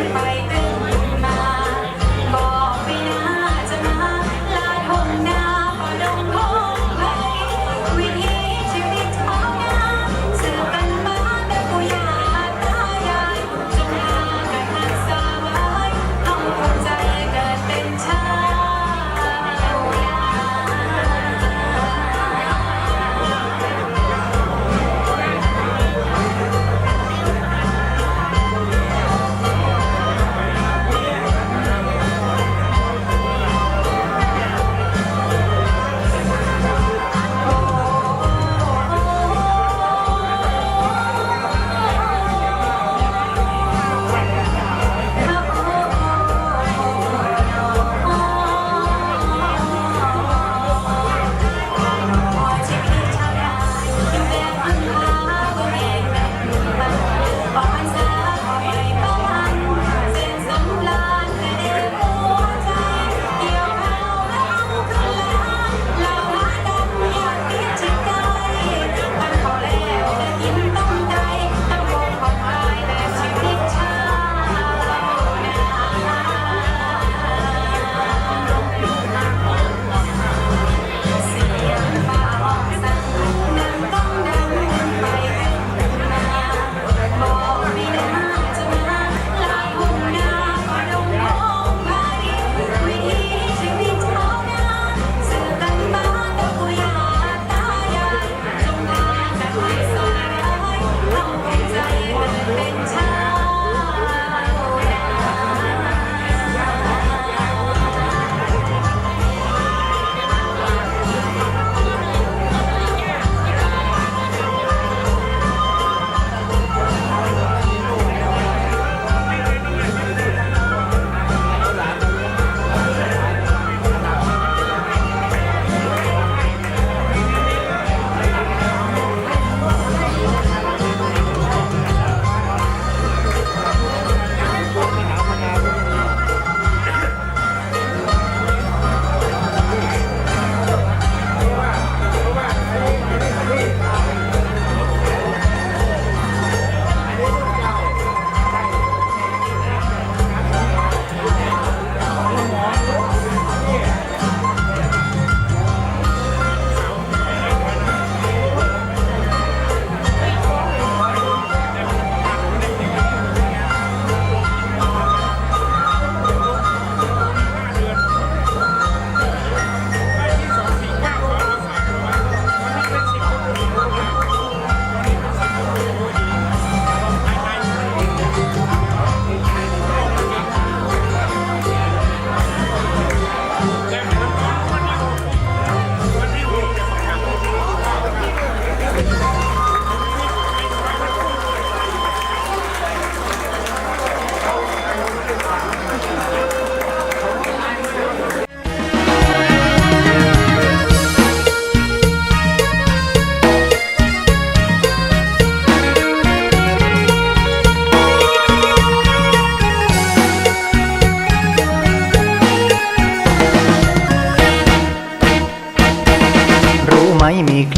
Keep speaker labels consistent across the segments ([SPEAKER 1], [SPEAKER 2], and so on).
[SPEAKER 1] Thank you.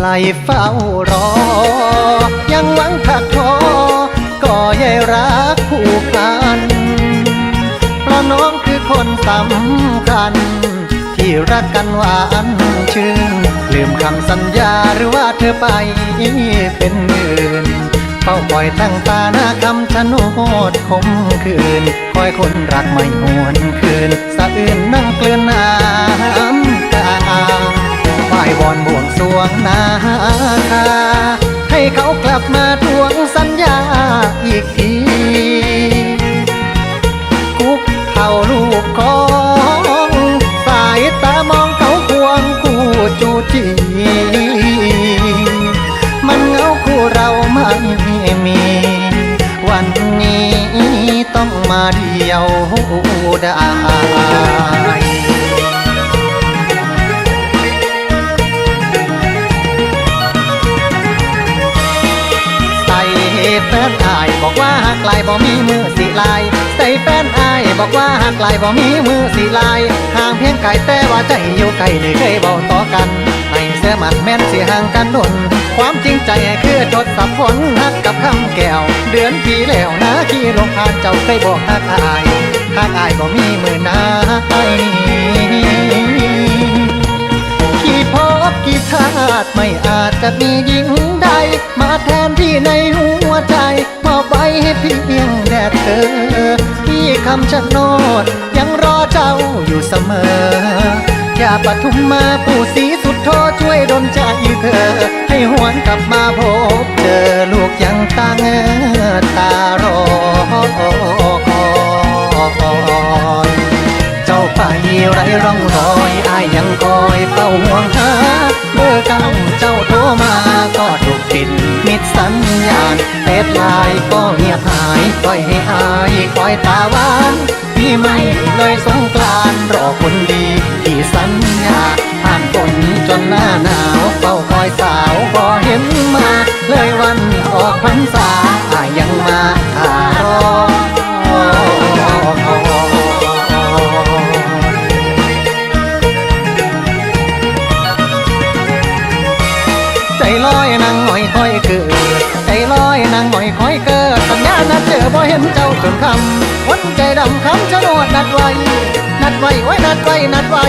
[SPEAKER 1] ไม่มีใครเฝ้ารอ ยังหวังถักทอ ก็ยายรักผูกพันเพราะน้องคือคนสำคัญ ที่รักกันหวานชื่น ลืมคำสัญญาหรือว่าเธอไปเป็นอื่นเฝ้าคอยตั้งตาหน้าคำชะโนดคมคืน คอยคนรักไม่หวนคืน สะอื่นนั่งเกลือนน้ำตาฝ่ายวอนบว งสรวงนาคา ให้เขากลับมาทวงสัญญาอีกทีคุกเข่าลูกของสายตามองเขาควงคู่จูจีมันเหงาคู่เราไม่มี วันนี้ต้องมาเดียวด้ใบอกว่าหากลายบ่มีมือสีลายใส่แฟนอายบอกว่าหากลายบ่มีมือสีลายห่างเพียงไกลแต่ว่าใจอยู่ไกลได้เคยบอกต่อกันให้เสื้อมันแม่นสิห่างกันดนความจริงใจคือทดสับผลหักกับคำแก้ว เดือนปีแล้วนะขี่ลงผ่านเจ้าเคยบอกหักอายหากอายบ่มีมือนากี่พบกี่ชาติไม่อาจจะมีหญิงใดมาแทนที่ในหัวใจ ว้ให้เพียงแด่เธอ ที่คำชะโนดยังรอเจ้าอยู่เสมอ อย่าปทุมมาปู่สีสุดโทช่วยดลใจเธอ ให้หวนกลับมาพบเจอลูกยังตั้งตารอ ไปไรร่องรอยอายยังคอยเฝ้าห่วงหาเมื่อเก้าเจ้าโทรมาก็ถูกปิดมิดสัญญาณเฟซไลน์ก็เงียบหายปล่อยให้อายคอยตาหวานพี่ไม่เลยสงกรานต์รอคนดีที่สัญญาผ่านฝนจนหน้าหนาวเฝ้าคอยสาวก็เห็นมา เลยวันออกพรรษาอายยังมา อยนางหน่อยคอยเกิดใจลอยนางหน่อยคอยเกิดสัญญานัดเจอบ่เห็นเจ้าจนคำวันใจดำคำชะโนดนัดไว้ นัดไว้ไว้นัดไว้นัดไว้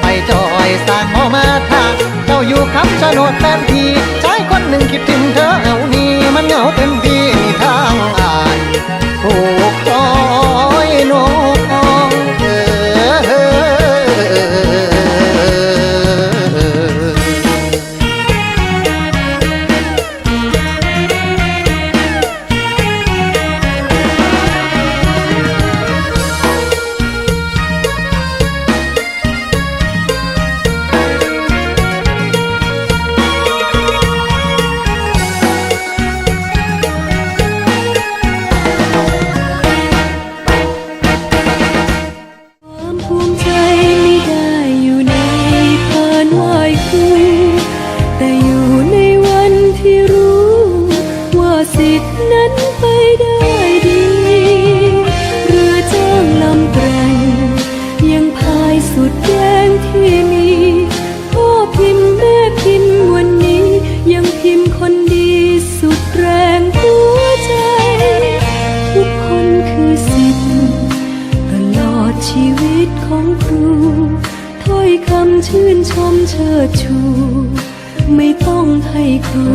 [SPEAKER 1] ไปจอยสร้างหมอมาทาเจ้าอยู่คำชะโนดแฟนทีชายคนหนึ่งคิดถึงเธอเอานี่มันเหงาเต็มที่มีทางอายผูกคอยน้อง
[SPEAKER 2] ที่มีพ่อพิมพ์แม่พิมพ์วันนี้ ยังพิมพ์คนดีสุดแรงหัวใจ ทุกคนคือสิทธิ์ตลอดชีวิตของครูถ้อยคำชื่นชมเชิดชู ไม่ต้องให้ครู